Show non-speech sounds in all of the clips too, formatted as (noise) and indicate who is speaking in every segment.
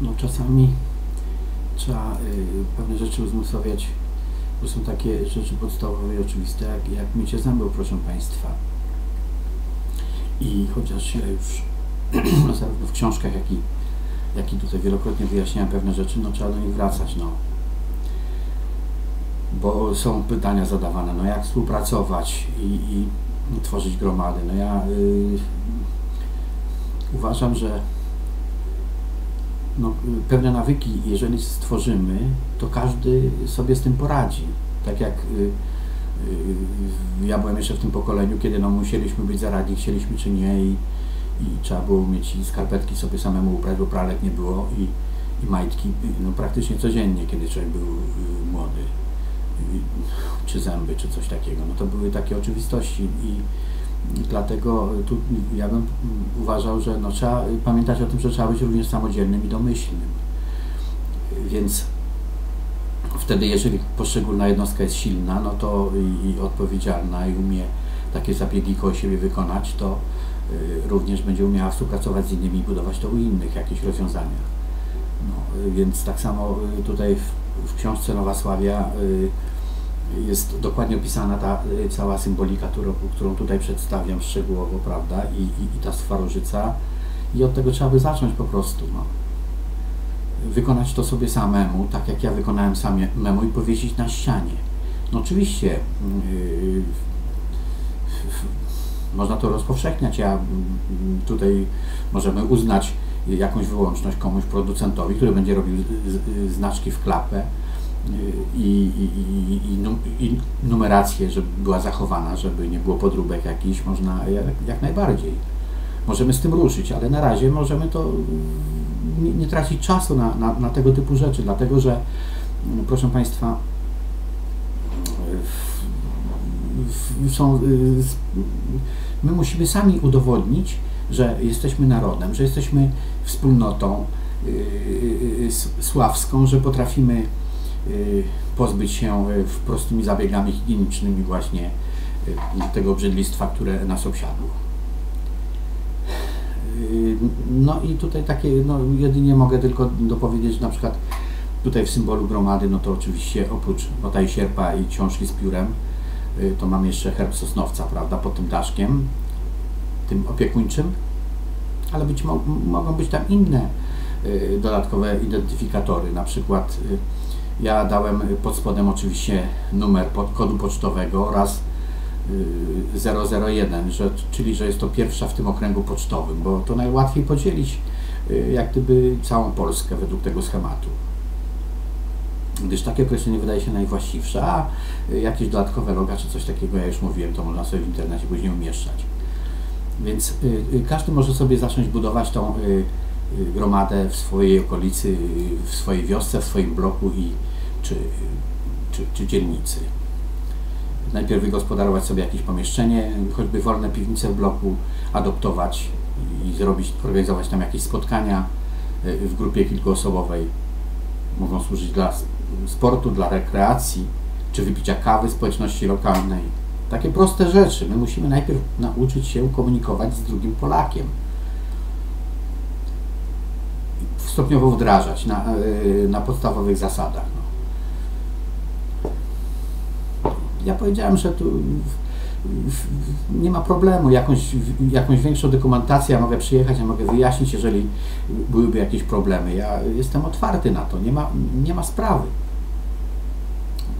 Speaker 1: no czasami trzeba y, pewne rzeczy uzmysławiać, bo są takie rzeczy podstawowe i oczywiste, jak, jak mycie zębów, proszę Państwa. I chociaż ja już (clears throat) zarówno w książkach, jak i, jak i tutaj wielokrotnie wyjaśniałem pewne rzeczy, no trzeba do nich wracać, no. Bo są pytania zadawane, no jak współpracować i, i tworzyć gromady. No ja y, uważam, że no, pewne nawyki, jeżeli stworzymy, to każdy sobie z tym poradzi. Tak jak y, y, ja byłem jeszcze w tym pokoleniu, kiedy no, musieliśmy być zaradni, chcieliśmy czy nie i, i trzeba było mieć skarpetki sobie samemu ubrać, bo pralek nie było i, i majtki no, praktycznie codziennie, kiedy człowiek był y, młody. Y, czy zęby, czy coś takiego. No to były takie oczywistości i Dlatego tu ja bym uważał, że no, trzeba pamiętać o tym, że trzeba być również samodzielnym i domyślnym. Więc wtedy, jeżeli poszczególna jednostka jest silna, no to i, i odpowiedzialna i umie takie zabiegi koło siebie wykonać, to y, również będzie umiała współpracować z innymi i budować to u innych jakieś rozwiązania. No, więc tak samo y, tutaj w, w książce Nowa Sławia y, jest dokładnie opisana ta y, cała symbolika, którą, tutaj przedstawiam szczegółowo, prawda, i, i, i ta starożyca. I od tego trzeba by zacząć po prostu, no. Wykonać to sobie samemu, tak jak ja wykonałem samemu i powiesić na ścianie. No oczywiście yy, można to rozpowszechniać. Ja tutaj możemy uznać jakąś wyłączność komuś producentowi, który będzie robił znaczki w klapę, i, i, i, i numerację, żeby była zachowana, żeby nie było podróbek jakichś, można jak, jak najbardziej. Możemy z tym ruszyć, ale na razie możemy to nie, nie tracić czasu na, na, na, tego typu rzeczy, dlatego że, proszę Państwa, są, my musimy sami udowodnić, że jesteśmy narodem, że jesteśmy wspólnotą y, y, y, sławską, że potrafimy Y, pozbyć się y, prostymi zabiegami higienicznymi właśnie y, tego obrzydlistwa, które nas obsiadło. No i tutaj takie, no jedynie mogę tylko dopowiedzieć na przykład tutaj w symbolu gromady, no to oczywiście oprócz i sierpa i książki z piórem, to mam jeszcze herb sosnowca, prawda, pod tym daszkiem, tym opiekuńczym, ale być mo mogą być tam inne dodatkowe identyfikatory, na przykład ja dałem pod spodem oczywiście numer pod kodu pocztowego oraz 001, y, że, czyli że jest to pierwsza w tym okręgu pocztowym, bo to najłatwiej podzielić y, jak gdyby całą Polskę według tego schematu. Gdyż takie określenie wydaje się najwłaściwsze, a y, jakieś dodatkowe loga czy coś takiego, ja już mówiłem, to można sobie w internecie później umieszczać. Więc każdy może sobie zacząć budować tą gromadę w swojej okolicy, w swojej wiosce, w swoim bloku i, czy, czy, czy dzielnicy. Najpierw wygospodarować sobie jakieś pomieszczenie, choćby wolne piwnice w bloku, adoptować i zrobić, organizować tam jakieś spotkania w grupie kilkuosobowej. Mogą służyć dla sportu, dla rekreacji, czy wypicia kawy społeczności lokalnej. Takie proste rzeczy. My musimy najpierw nauczyć się komunikować z drugim Polakiem stopniowo wdrażać na, e, na podstawowych zasadach. No. Ja powiedziałem, że tu nie ma problemu, jakąś, jakąś większą dokumentację ja mogę przyjechać, ja mogę wyjaśnić, jeżeli byłyby jakieś problemy. Ja jestem otwarty na to, nie ma, nie ma sprawy.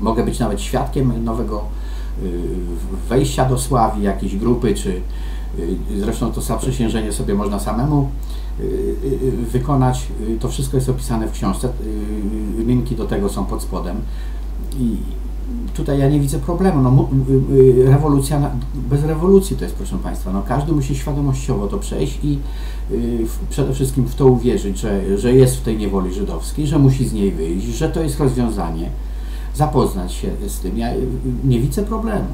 Speaker 1: Mogę być nawet świadkiem nowego y, wejścia do Sławi, jakiejś grupy, czy y, zresztą to zaprzysiężenie sobie można samemu wykonać. Y, to wszystko jest opisane w książce. Linki do tego są pod spodem. I tutaj ja nie widzę problemu. No, rewolucja, bez rewolucji to jest, proszę Państwa. No, każdy musi świadomościowo to przejść i przede wszystkim w to uwierzyć, że, że jest w tej niewoli żydowskiej, że musi z niej wyjść, że to jest rozwiązanie, zapoznać się z tym. Ja nie widzę problemu.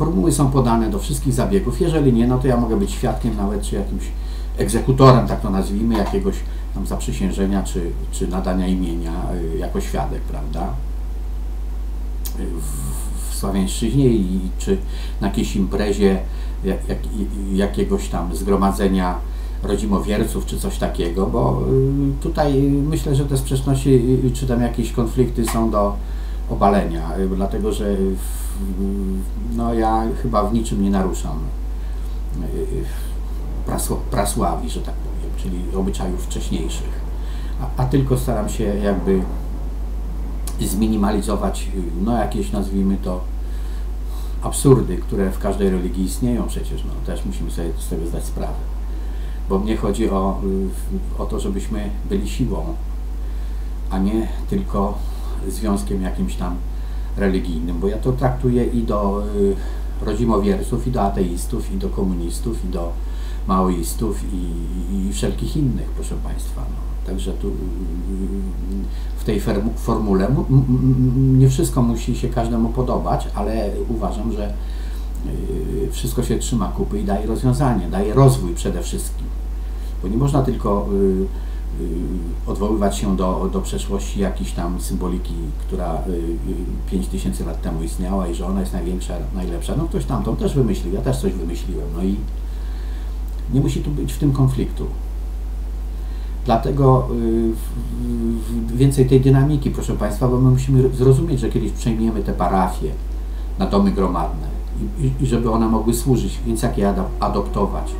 Speaker 1: Formuły są podane do wszystkich zabiegów. Jeżeli nie, no to ja mogę być świadkiem nawet, czy jakimś egzekutorem, tak to nazwijmy, jakiegoś tam zaprzysiężenia, czy, czy nadania imienia y, jako świadek, prawda? W, w Sławiańszczyźnie i czy na jakiejś imprezie jak, jak, jakiegoś tam zgromadzenia rodzimowierców czy coś takiego, bo y, tutaj myślę, że te sprzeczności y, czy tam jakieś konflikty są do obalenia, y, dlatego że no ja chyba w niczym nie naruszam prasławi, że tak powiem, czyli obyczajów wcześniejszych, a, a tylko staram się jakby zminimalizować no jakieś nazwijmy to absurdy, które w każdej religii istnieją przecież, no też musimy sobie z tego zdać sprawę. Bo mnie chodzi o, o to, żebyśmy byli siłą, a nie tylko związkiem jakimś tam religijnym, bo ja to traktuję i do y, rodzimowierców, i do ateistów, i do komunistów, i do maoistów, i, i wszelkich innych, proszę Państwa. No. Także tu y, w tej formule nie wszystko musi się każdemu podobać, ale uważam, że y, wszystko się trzyma kupy i daje rozwiązanie, daje rozwój przede wszystkim bo nie można tylko y, y, odwoływać się do, do przeszłości jakiejś tam symboliki, która 5000 y, lat temu istniała i że ona jest największa, najlepsza. No ktoś tam to też wymyślił, ja też coś wymyśliłem. No i nie musi tu być w tym konfliktu. Dlatego więcej tej dynamiki, proszę Państwa, bo my musimy zrozumieć, że kiedyś przejmiemy te parafie na domy gromadne i, i żeby one mogły służyć, więc jak je adoptować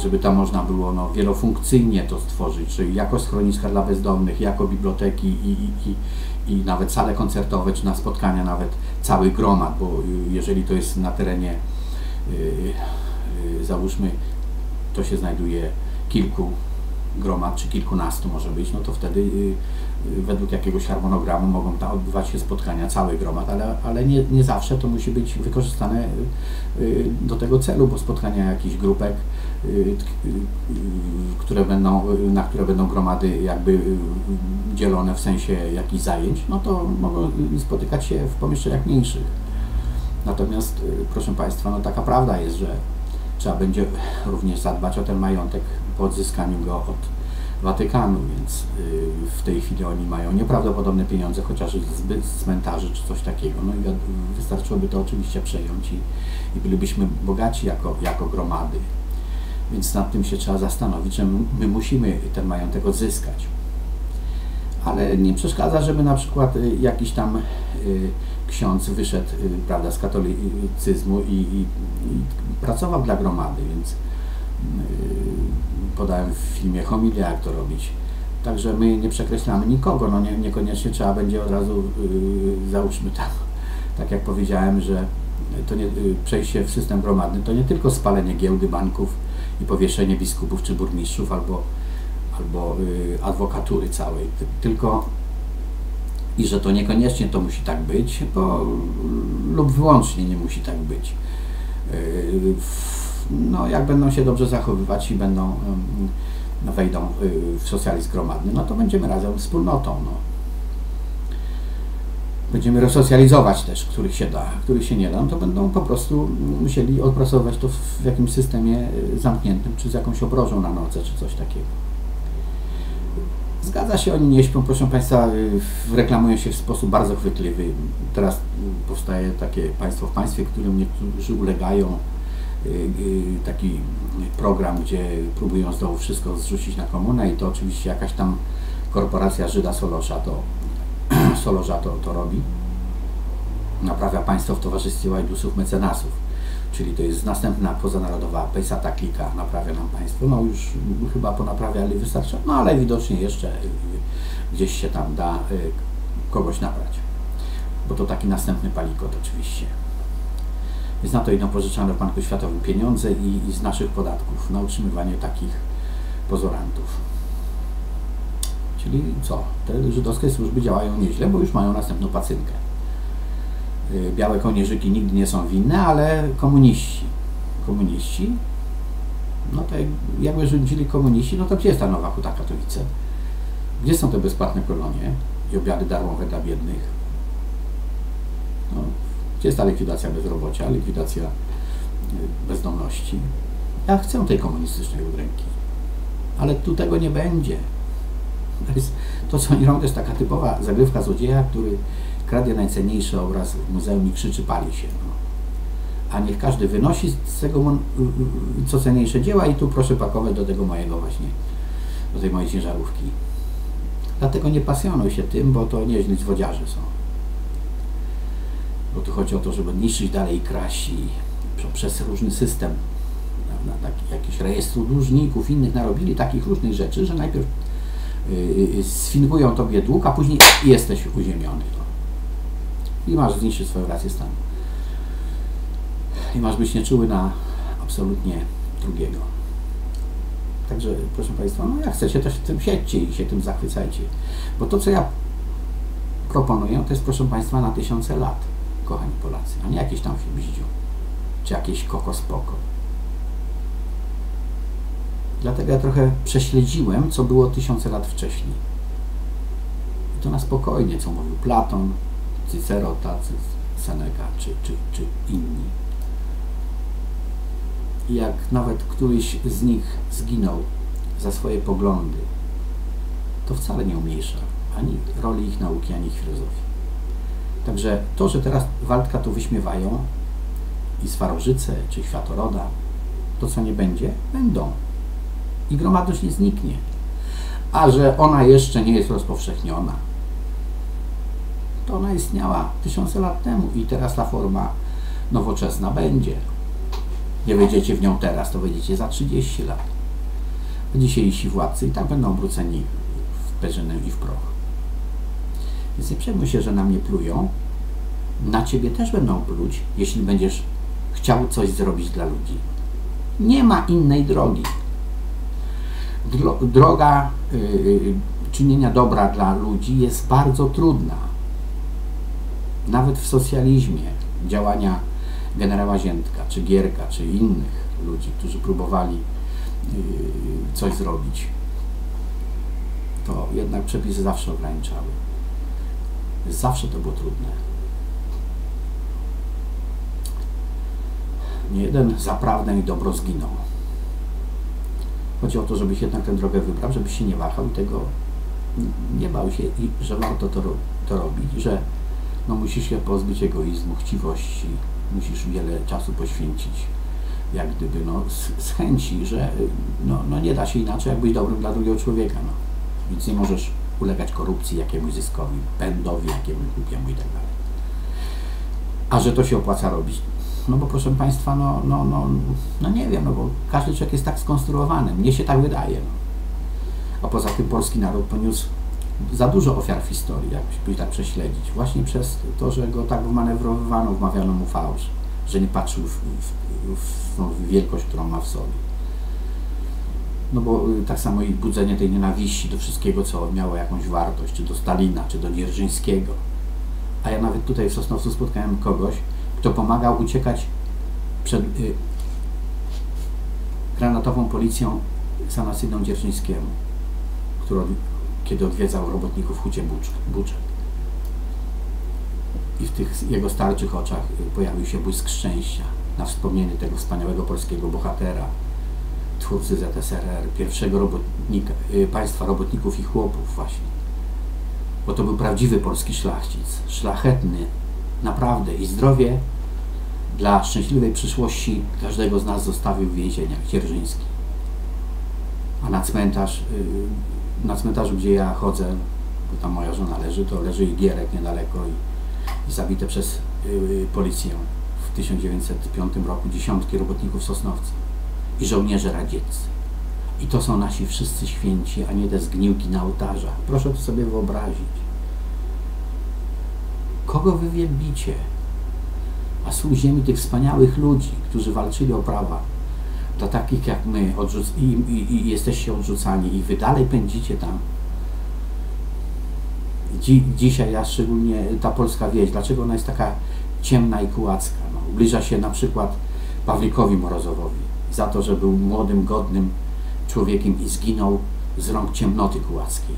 Speaker 1: żeby tam można było no, wielofunkcyjnie to stworzyć, czyli jako schroniska dla bezdomnych, jako biblioteki i, i, i, i nawet sale koncertowe, czy na spotkania nawet cały gromad, bo jeżeli to jest na terenie, yy, załóżmy, to się znajduje kilku gromad, czy kilkunastu może być, no to wtedy yy, według jakiegoś harmonogramu mogą tam odbywać się spotkania cały gromad, ale, ale nie, nie zawsze to musi być wykorzystane do tego celu, bo spotkania jakichś grupek Y, y, które będą, na które będą gromady jakby y, dzielone w sensie jakichś zajęć, no to mogą spotykać się w pomieszczeniach mniejszych. Natomiast, proszę Państwa, no taka prawda jest, że trzeba będzie również zadbać o ten majątek po odzyskaniu go od Watykanu, więc w tej chwili oni mają nieprawdopodobne pieniądze, chociaż zbyt cmentarzy czy coś takiego. No i wystarczyłoby to oczywiście przejąć i, i bylibyśmy bogaci jako, jako gromady. Więc nad tym się trzeba zastanowić, że my musimy ten majątek odzyskać. Ale nie przeszkadza, żeby na przykład y, jakiś tam y, ksiądz wyszedł y, prawda, z katolicyzmu i, i, i pracował dla gromady, więc podałem w filmie homilia, jak to robić. Także my nie przekreślamy nikogo, no nie, niekoniecznie trzeba będzie od razu, załóżmy (laughs) tam, tak jak powiedziałem, że to nie, przejście w system gromadny to nie tylko spalenie giełdy banków, i powieszenie biskupów czy burmistrzów albo, albo y, adwokatury całej. Tylko i że to niekoniecznie to musi tak być, bo, lub wyłącznie nie musi tak być. Y, no, jak będą się dobrze zachowywać i będą wejdą y, w socjalizm gromadny, no to będziemy razem wspólnotą. No będziemy resocjalizować też, których się da, których się nie da, no to będą po prostu musieli odpracować to w jakimś systemie y, zamkniętym, czy z jakąś obrożą na nodze, czy coś takiego. Zgadza się, oni nie śpią, proszę Państwa, y, reklamują się w sposób bardzo chwytliwy. Teraz y, powstaje takie państwo w państwie, którym niektórzy ulegają, taki program, gdzie próbują znowu wszystko zrzucić na komunę i to oczywiście jakaś tam korporacja Żyda Solosza to Solorza to, to robi. Naprawia państwo w towarzystwie łajdusów mecenasów. Czyli to jest następna pozanarodowa Pejsata Klika, naprawia nam państwo. No już chyba ponaprawiali wystarczy, no ale widocznie jeszcze y, gdzieś się tam da y, kogoś nabrać. Bo to taki następny palikot oczywiście. Więc na to idą pożyczane w Banku Światowym pieniądze i, i z naszych podatków na utrzymywanie takich pozorantów. Czyli co? Te żydowskie służby działają nieźle, bo już mają następną pacynkę. Y, białe kołnierzyki nigdy nie są winne, ale komuniści. Komuniści, no to jakby rządzili komuniści, no to gdzie jest ta nowa huta katolice? Gdzie są te bezpłatne kolonie i obiady darmowe dla biednych? No, gdzie jest ta likwidacja bezrobocia, likwidacja y, bezdomności? Ja chcę tej komunistycznej udręki, ale tu tego nie będzie. To, jest, to, co oni robią, to jest taka typowa zagrywka złodzieja, który kradnie najcenniejszy obraz w muzeum i krzyczy, pali się. No. a niech każdy wynosi z tego co cenniejsze dzieła i tu proszę pakować do tego mojego właśnie, do tej mojej ciężarówki. Dlatego nie pasjonuj się tym, bo to nieźli zwodziarze są. Bo tu chodzi o to, żeby niszczyć dalej kraść i przez różny system na jakiś rejestru dłużników, innych narobili takich różnych rzeczy, że najpierw sfingują tobie dług, a później jesteś uziemiony. I masz zniszczyć swoją rację stanu. I masz być nieczuły na absolutnie drugiego. Także proszę Państwa, no jak chcecie, też w tym siedźcie i się tym zachwycajcie. Bo to, co ja proponuję, to jest proszę Państwa na tysiące lat, kochani Polacy, a nie jakiś tam film Zidziu, czy jakieś koko spoko. Dlatego ja trochę prześledziłem, co było tysiące lat wcześniej. I to na spokojnie, co mówił Platon, Cicero, tacy, Seneca, czy, czy, czy inni. I jak nawet któryś z nich zginął za swoje poglądy, to wcale nie umniejsza ani roli ich nauki, ani ich filozofii. Także to, że teraz Waldka tu wyśmiewają i Swarożyce, czy Światoroda, to co nie będzie, będą i gromadność nie zniknie. A że ona jeszcze nie jest rozpowszechniona, to ona istniała tysiące lat temu i teraz ta forma nowoczesna będzie. Nie wejdziecie w nią teraz, to wejdziecie za 30 lat. Dzisiejsi władcy i tak będą obróceni w perzynę i w proch. Więc nie przejmuj się, że na mnie plują. Na ciebie też będą pluć, jeśli będziesz chciał coś zrobić dla ludzi. Nie ma innej drogi droga y, y, czynienia dobra dla ludzi jest bardzo trudna. Nawet w socjalizmie działania generała Ziętka, czy Gierka, czy innych ludzi, którzy próbowali y, coś zrobić, to jednak przepisy zawsze ograniczały. Zawsze to było trudne. Nie jeden za prawdę i dobro zginął. Chodzi o to, żebyś jednak tę drogę wybrał, żebyś się nie wahał i tego nie bał się, i że warto to, to robić, że no, musisz się pozbyć egoizmu, chciwości, musisz wiele czasu poświęcić, jak gdyby no, z, z chęci, że no, no, nie da się inaczej, jak być dobrym dla drugiego człowieka. No. Więc nie możesz ulegać korupcji, jakiemuś zyskowi, pędowi, jakiemuś głupiemu i tak dalej. A że to się opłaca robić, no bo proszę Państwa, no, no, no, no nie wiem, no bo każdy człowiek jest tak skonstruowany, mnie się tak wydaje. No. A poza tym polski naród poniósł za dużo ofiar w historii, jakbyś tak prześledzić. Właśnie przez to, że go tak wmanewrowano, wmawiano mu fałsz, że nie patrzył w, w, w tą wielkość, którą ma w sobie. No bo y, tak samo i budzenie tej nienawiści do wszystkiego, co miało jakąś wartość, czy do Stalina, czy do Dzierżyńskiego. A ja nawet tutaj w Sosnowcu spotkałem kogoś, kto pomagał uciekać przed y, granatową policją sanacyjną Dzierżyńskiemu, który kiedy odwiedzał robotników w Hucie Buczek. I w tych jego starczych oczach y, pojawił się błysk szczęścia na wspomnienie tego wspaniałego polskiego bohatera, twórcy ZSRR, pierwszego robotnika, y, państwa robotników i chłopów właśnie. Bo to był prawdziwy polski szlachcic, szlachetny, naprawdę i zdrowie dla szczęśliwej przyszłości każdego z nas zostawił w więzieniach dzierżyńskich. A na cmentarz, y, na cmentarzu, gdzie ja chodzę, bo tam moja żona leży, to leży i Gierek niedaleko i, i zabite przez y, policję w 1905 roku dziesiątki robotników Sosnowca i żołnierze radzieccy. I to są nasi wszyscy święci, a nie te zgniłki na ołtarzach. Proszę to sobie wyobrazić. Kogo wy wielbicie? A sług ziemi tych wspaniałych ludzi, którzy walczyli o prawa, dla takich jak my, i, i, i jesteście odrzucani i wy dalej pędzicie tam. Dzi dzisiaj, a szczególnie ta polska wieś, dlaczego ona jest taka ciemna i kułacka? No, ubliża się na przykład Pawlikowi Morozowowi za to, że był młodym, godnym człowiekiem i zginął z rąk ciemnoty kułackiej.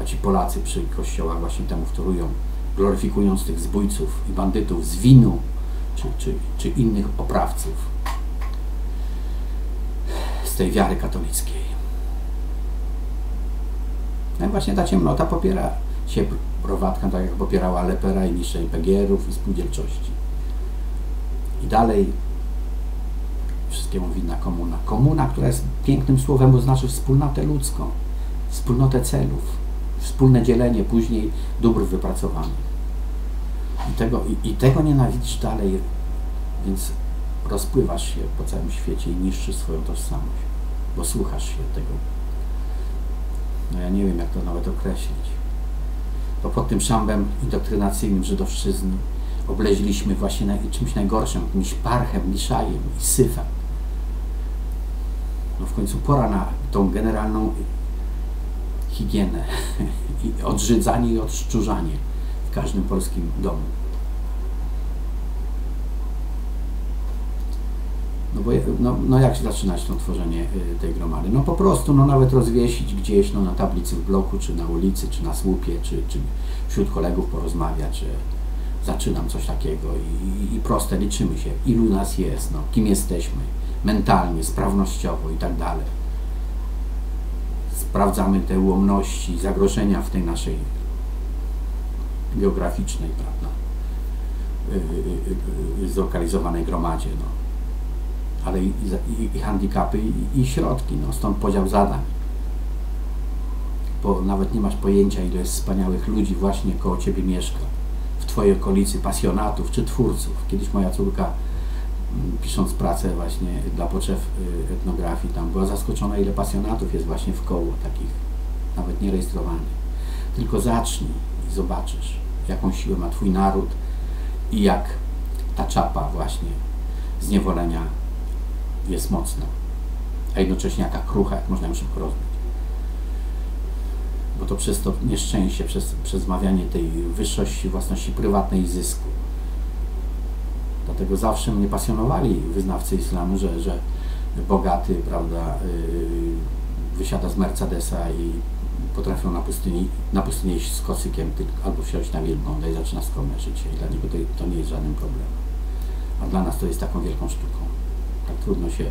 Speaker 1: A ci Polacy przy kościołach właśnie temu wtórują gloryfikując tych zbójców i bandytów z winu czy, czy, czy innych oprawców z tej wiary katolickiej. No i właśnie ta ciemnota popiera się prowadka, tak jak popierała Lepera i niszczenie PGR-ów i spółdzielczości. I dalej wszystkiemu winna komuna. Komuna, która jest pięknym słowem, bo znaczy wspólnotę ludzką, wspólnotę celów, wspólne dzielenie później dóbr wypracowanych. I tego, i, i tego nienawidzisz dalej, więc rozpływasz się po całym świecie i niszczysz swoją tożsamość, bo słuchasz się tego. No ja nie wiem, jak to nawet określić. Bo pod tym szambem indoktrynacyjnym żydowszczyzny obleźliśmy właśnie naj, czymś najgorszym, jakimś parchem, liszajem i syfem. No w końcu pora na tą generalną higienę (laughs) i odżydzanie i odszczurzanie w każdym polskim domu. No, bo, no, no jak zaczynać to tworzenie y, tej gromady? No po prostu, no nawet rozwiesić gdzieś no, na tablicy w bloku, czy na ulicy, czy na słupie, czy, czy wśród kolegów porozmawiać, że zaczynam coś takiego i, i proste, liczymy się, ilu nas jest, no, kim jesteśmy, mentalnie, sprawnościowo i tak dalej. Sprawdzamy te ułomności, zagrożenia w tej naszej geograficznej, prawda, y, y, y, zlokalizowanej gromadzie, no. ale i, i, i handicapy, i, i środki, no. stąd podział zadań. Bo nawet nie masz pojęcia, ile jest wspaniałych ludzi właśnie koło Ciebie mieszka, w Twojej okolicy, pasjonatów czy twórców. Kiedyś moja córka pisząc pracę właśnie dla potrzeb etnografii, tam była zaskoczona, ile pasjonatów jest właśnie w koło takich, nawet nierejestrowanych. Tylko zacznij i zobaczysz, jaką siłę ma Twój naród i jak ta czapa właśnie zniewolenia jest mocna, a jednocześnie jaka krucha, jak można ją szybko rozbić. Bo to przez to nieszczęście, przez, przez zmawianie tej wyższości własności prywatnej i zysku, Dlatego zawsze mnie pasjonowali wyznawcy islamu, że, że bogaty, prawda, yy, wysiada z Mercedesa i potrafią na pustyni, na pustyni iść z kocykiem albo wsiąść na wielbłądę i zaczyna skromne życie. I dla niego to, to nie jest żaden problem. A dla nas to jest taką wielką sztuką. Tak trudno się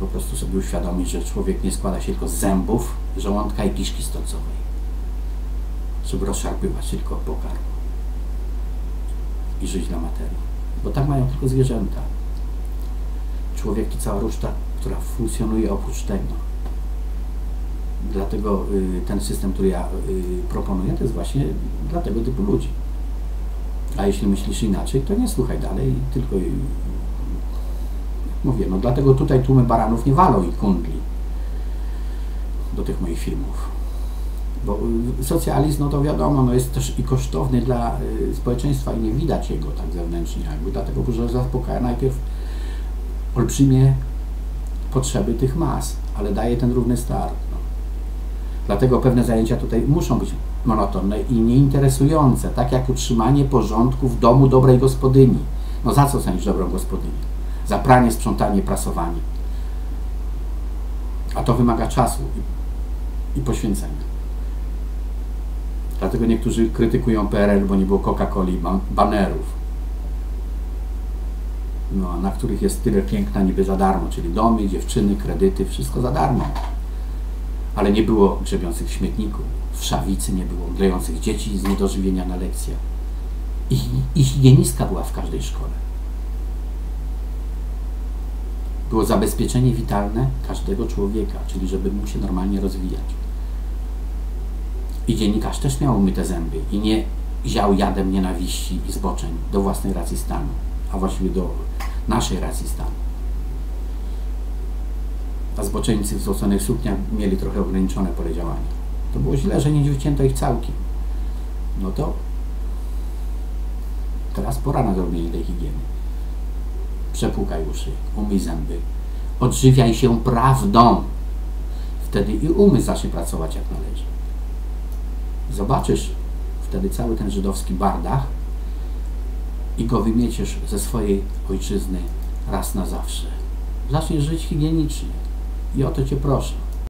Speaker 1: po prostu sobie uświadomić, że człowiek nie składa się tylko z zębów, żołądka i kiszki stolcowej, żeby rozszarpywać tylko pokarm i żyć dla materii bo tak mają tylko zwierzęta. Człowiek to cała ruszta, która funkcjonuje oprócz tego. Dlatego y, ten system, który ja y, proponuję, to jest właśnie dla tego typu ludzi. A jeśli myślisz inaczej, to nie słuchaj dalej, tylko mówię, no dlatego tutaj tłumy baranów nie walą i kundli do tych moich filmów. Bo y, socjalizm, no to wiadomo, no jest też i kosztowny dla y, społeczeństwa i nie widać jego tak zewnętrznie jakby, dlatego że zaspokaja najpierw olbrzymie potrzeby tych mas, ale daje ten równy start. No. Dlatego pewne zajęcia tutaj muszą być monotonne i nieinteresujące, tak jak utrzymanie porządku w domu dobrej gospodyni. No za co sądzisz dobrą gospodynię? Za pranie, sprzątanie, prasowanie. A to wymaga czasu i poświęcenia. Dlatego niektórzy krytykują PRL, bo nie było Coca-Coli, banerów. No, na których jest tyle piękna niby za darmo, czyli domy, dziewczyny, kredyty, wszystko za darmo. Ale nie było grzebiących śmietników, w szawicy nie było, glejących dzieci z niedożywienia na lekcjach. I, I była w każdej szkole. Było zabezpieczenie witalne każdego człowieka, czyli żeby mógł się normalnie rozwijać. I dziennikarz też miał umyte zęby i nie ział jadem nienawiści i zboczeń do własnej racji stanu, a właściwie do naszej racji stanu. A zboczeńcy w złoconych sukniach mieli trochę ograniczone pole działania. To było źle, że nie wycięto ich całkiem. No to teraz pora na zrobienie tej higieny. Przepłukaj uszy, umyj zęby, odżywiaj się prawdą. Wtedy i umysł zacznie pracować jak należy. Zobaczysz wtedy cały ten żydowski bardach i go wymieciesz ze swojej ojczyzny raz na zawsze. Zaczniesz żyć higienicznie. I o to Cię proszę.